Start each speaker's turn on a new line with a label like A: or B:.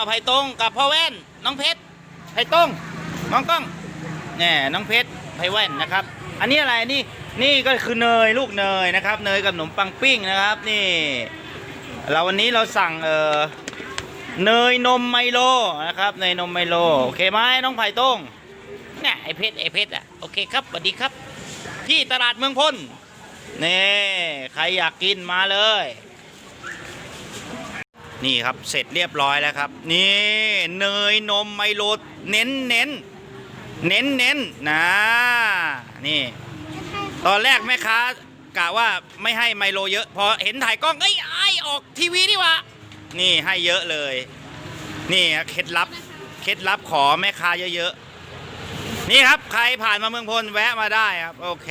A: าไผ่ตรงกับพ่อแว่น น้องเพชรไผ่ตรงมองกล้องแน่น้องเพชรไผ่แว่นนะครับ อันนี้อะไรนี่นี่ก็คือเนยลูกเนยนะครับ เนยกับขนมปังปิ้งนะครับ นี่ เราวันนี้เราสั่งเออเนยนมไมโลนะครับเนยนมไมโลโอเคไหมน้องไผ่ตรงเนี่ยไอเพชรไอเพชรอะโอเคครับสวัสดีครับ ที่ตลาดเมืองพลนี่ใครอยากกินมาเลย นี่ครับเสร็จเรียบร้อยแล้วครับ นี่เนยนมไมโลเน้นเน้นเน้นเน้นนะนี่ ตอนแรกแม่ค้ากะว่าไม่ให้ไมโลเยอะ พอเห็นถ่ายกล้องเอ้ยไอออกทีวีนี่วะนี่ให้เยอะเลย นี่เคล็ดลับเคล็ดลับขอแม่ค้าเยอะๆนี่ครับใครผ่านมาเมืองพลแวะมาได้ครับ โอเค